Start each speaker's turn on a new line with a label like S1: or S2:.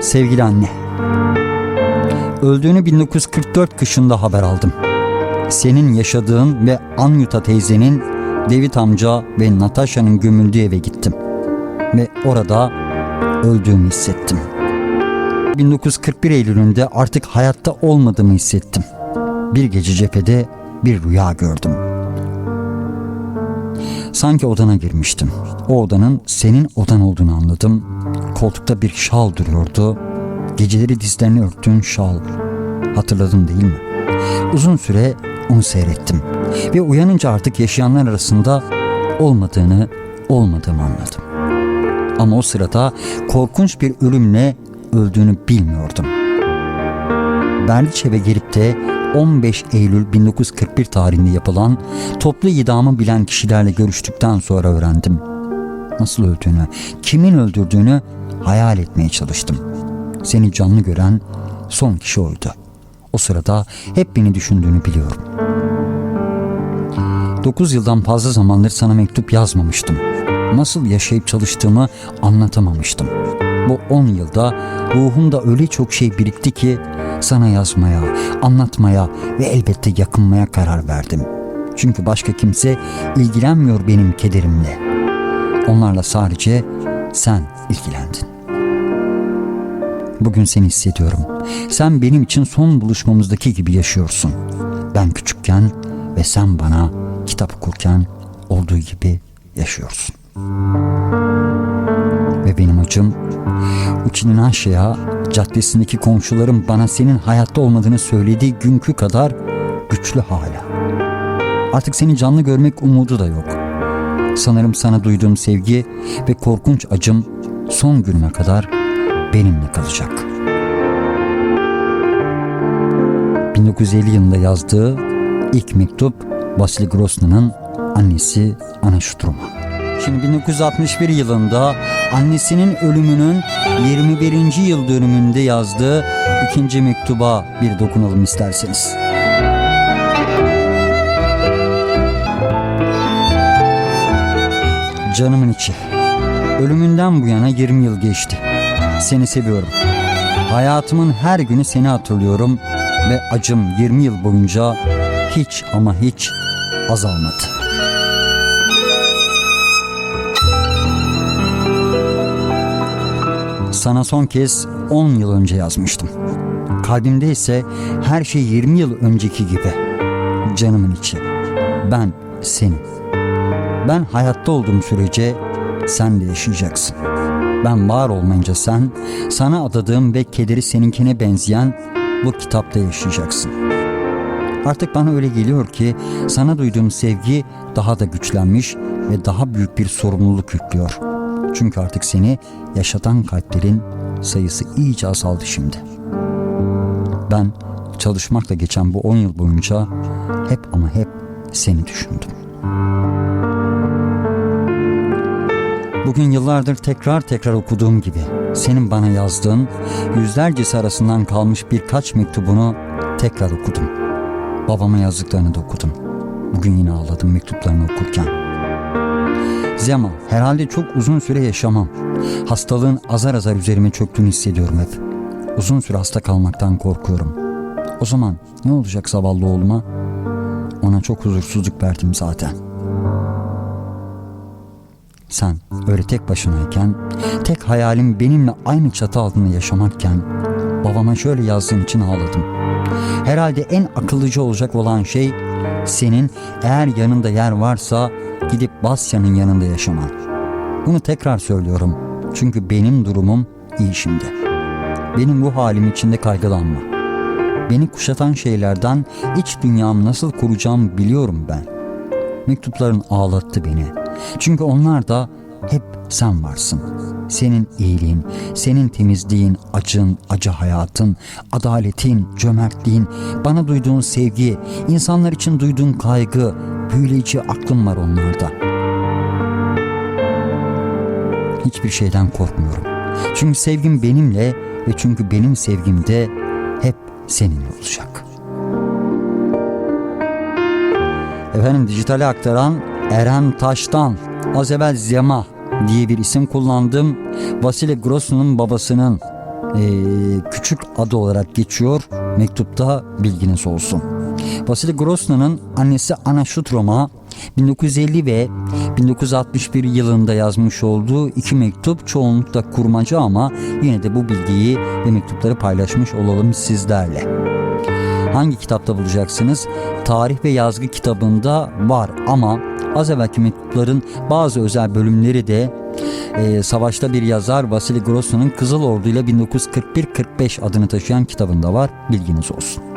S1: Sevgili anne. Öldüğünü 1944 kışında haber aldım. Senin yaşadığın ve Anyuta teyzenin, David amca ve Natasha'nın gömüldüğü eve gittim. Ve orada öldüğümü hissettim. 1941 Eylül'ünde artık hayatta olmadığımı hissettim. Bir gece cephede bir rüya gördüm. Sanki odana girmiştim. O odanın senin odan olduğunu anladım. Koltukta bir şal duruyordu. Geceleri dizlerini örttüğün şal. Hatırladın değil mi? Uzun süre onu seyrettim. Ve uyanınca artık yaşayanlar arasında olmadığını, olmadığımı anladım. Ama o sırada korkunç bir ölümle öldüğünü bilmiyordum. Berliçev'e gelip de 15 Eylül 1941 tarihinde yapılan toplu idamı bilen kişilerle görüştükten sonra öğrendim. Nasıl öldüğünü, kimin öldürdüğünü hayal etmeye çalıştım. Seni canlı gören son kişi oydu. O sırada hep beni düşündüğünü biliyorum. 9 yıldan fazla zamandır sana mektup yazmamıştım. Nasıl yaşayıp çalıştığımı anlatamamıştım. Bu 10 yılda ruhumda öyle çok şey birikti ki sana yazmaya, anlatmaya ve elbette yakınmaya karar verdim. Çünkü başka kimse ilgilenmiyor benim kederimle. Onlarla sadece sen ilgilendin. Bugün seni hissediyorum. Sen benim için son buluşmamızdaki gibi yaşıyorsun. Ben küçükken ve sen bana kitap okurken olduğu gibi yaşıyorsun. Ve benim acım Uçinin aşağı caddesindeki komşularım bana senin hayatta olmadığını söylediği günkü kadar güçlü hala. Artık seni canlı görmek umudu da yok. Sanırım sana duyduğum sevgi ve korkunç acım son günüme kadar benimle kalacak. 1950 yılında yazdığı ilk mektup Vasily Grosny'nin annesi Anna Strum'a. Şimdi 1961 yılında annesinin ölümünün 21. yıl dönümünde yazdığı ikinci mektuba bir dokunalım isterseniz. Canımın içi. Ölümünden bu yana 20 yıl geçti. Seni seviyorum. Hayatımın her günü seni hatırlıyorum ve acım 20 yıl boyunca hiç ama hiç azalmadı. Sana son kez 10 yıl önce yazmıştım. Kalbimde ise her şey 20 yıl önceki gibi. Canımın içi. Ben senin. Ben hayatta olduğum sürece sen de yaşayacaksın. Ben var olmayınca sen, sana adadığım ve kederi seninkine benzeyen bu kitapta yaşayacaksın. Artık bana öyle geliyor ki sana duyduğum sevgi daha da güçlenmiş ve daha büyük bir sorumluluk yüklüyor. Çünkü artık seni yaşatan kalplerin sayısı iyice azaldı şimdi. Ben çalışmakla geçen bu 10 yıl boyunca hep ama hep seni düşündüm. Bugün yıllardır tekrar tekrar okuduğum gibi senin bana yazdığın yüzlercesi arasından kalmış birkaç mektubunu tekrar okudum. Babama yazdıklarını da okudum. Bugün yine ağladım mektuplarını okurken. Zema, herhalde çok uzun süre yaşamam. Hastalığın azar azar üzerime çöktüğünü hissediyorum hep. Uzun süre hasta kalmaktan korkuyorum. O zaman ne olacak zavallı oğluma? Ona çok huzursuzluk verdim zaten. Sen öyle tek başınayken, tek hayalim benimle aynı çatı altında yaşamakken, babama şöyle yazdığın için ağladım. Herhalde en akıllıca olacak olan şey, senin eğer yanında yer varsa gidip Basya'nın yanında yaşaman. Bunu tekrar söylüyorum. Çünkü benim durumum iyi şimdi. Benim bu halim içinde kaygılanma. Beni kuşatan şeylerden iç dünyamı nasıl kuracağımı biliyorum ben. Mektupların ağlattı beni. Çünkü onlar da hep sen varsın. Senin iyiliğin, senin temizliğin, acın, acı hayatın, adaletin, cömertliğin, bana duyduğun sevgi, insanlar için duyduğun kaygı, büyüleyici aklım var onlarda. Hiçbir şeyden korkmuyorum. Çünkü sevgim benimle ve çünkü benim sevgim de hep seninle olacak. Efendim dijitale aktaran Eren Taş'tan az evvel Zema diye bir isim kullandım. Vasile Grosny'nin babasının e, küçük adı olarak geçiyor. Mektupta bilginiz olsun. Vasily Grosny'nin annesi Anna Shutrom'a 1950 ve 1961 yılında yazmış olduğu iki mektup çoğunlukla kurmaca ama yine de bu bilgiyi ve mektupları paylaşmış olalım sizlerle. Hangi kitapta bulacaksınız? Tarih ve yazgı kitabında var ama az evvelki mektupların bazı özel bölümleri de e, savaşta bir yazar Vasily Grosny'nin Kızıl Ordu ile 1941-45 adını taşıyan kitabında var. Bilginiz olsun.